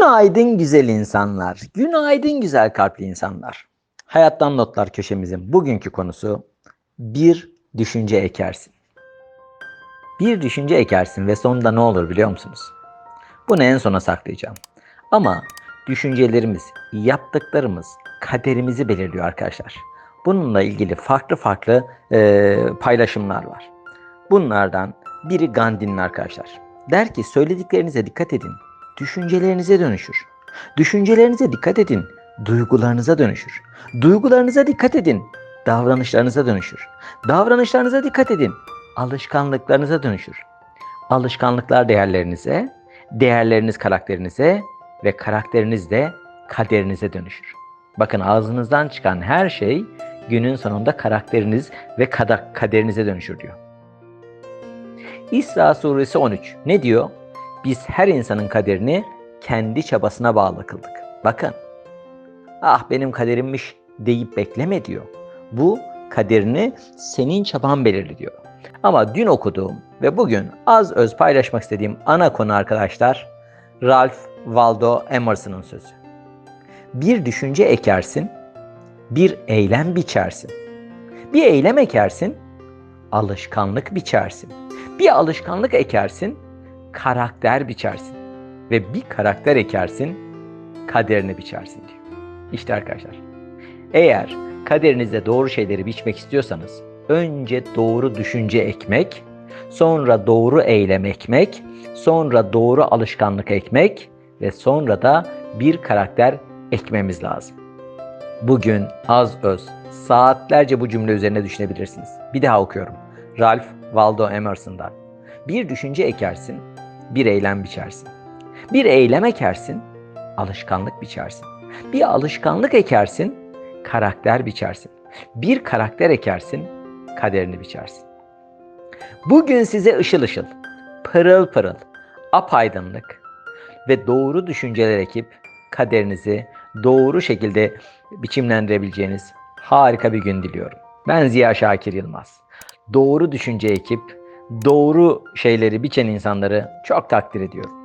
Günaydın güzel insanlar. Günaydın güzel kalpli insanlar. Hayattan Notlar köşemizin bugünkü konusu bir düşünce ekersin. Bir düşünce ekersin ve sonunda ne olur biliyor musunuz? Bunu en sona saklayacağım. Ama düşüncelerimiz, yaptıklarımız kaderimizi belirliyor arkadaşlar. Bununla ilgili farklı farklı e, paylaşımlar var. Bunlardan biri Gandhi'nin arkadaşlar. Der ki söylediklerinize dikkat edin. Düşüncelerinize dönüşür. Düşüncelerinize dikkat edin. Duygularınıza dönüşür. Duygularınıza dikkat edin. Davranışlarınıza dönüşür. Davranışlarınıza dikkat edin. Alışkanlıklarınıza dönüşür. Alışkanlıklar değerlerinize, değerleriniz karakterinize ve karakteriniz de kaderinize dönüşür. Bakın ağzınızdan çıkan her şey günün sonunda karakteriniz ve kaderinize dönüşür diyor. İsra suresi 13 ne diyor? Biz her insanın kaderini kendi çabasına bağlı kıldık. Bakın. Ah benim kaderimmiş deyip bekleme diyor. Bu kaderini senin çaban belirli diyor. Ama dün okuduğum ve bugün az öz paylaşmak istediğim ana konu arkadaşlar Ralph Waldo Emerson'ın sözü. Bir düşünce ekersin, bir eylem biçersin. Bir eylem ekersin, alışkanlık biçersin. Bir alışkanlık ekersin, karakter biçersin. Ve bir karakter ekersin, kaderini biçersin diyor. İşte arkadaşlar. Eğer kaderinizde doğru şeyleri biçmek istiyorsanız önce doğru düşünce ekmek, sonra doğru eylem ekmek, sonra doğru alışkanlık ekmek ve sonra da bir karakter ekmemiz lazım. Bugün az öz saatlerce bu cümle üzerine düşünebilirsiniz. Bir daha okuyorum. Ralph Waldo Emerson'dan. Bir düşünce ekersin, bir eylem biçersin. Bir eylem ekersin, alışkanlık biçersin. Bir alışkanlık ekersin, karakter biçersin. Bir karakter ekersin, kaderini biçersin. Bugün size ışıl ışıl, pırıl pırıl, apaydınlık ve doğru düşünceler ekip kaderinizi doğru şekilde biçimlendirebileceğiniz harika bir gün diliyorum. Ben Ziya Şakir Yılmaz. Doğru düşünce ekip doğru şeyleri biçen insanları çok takdir ediyorum.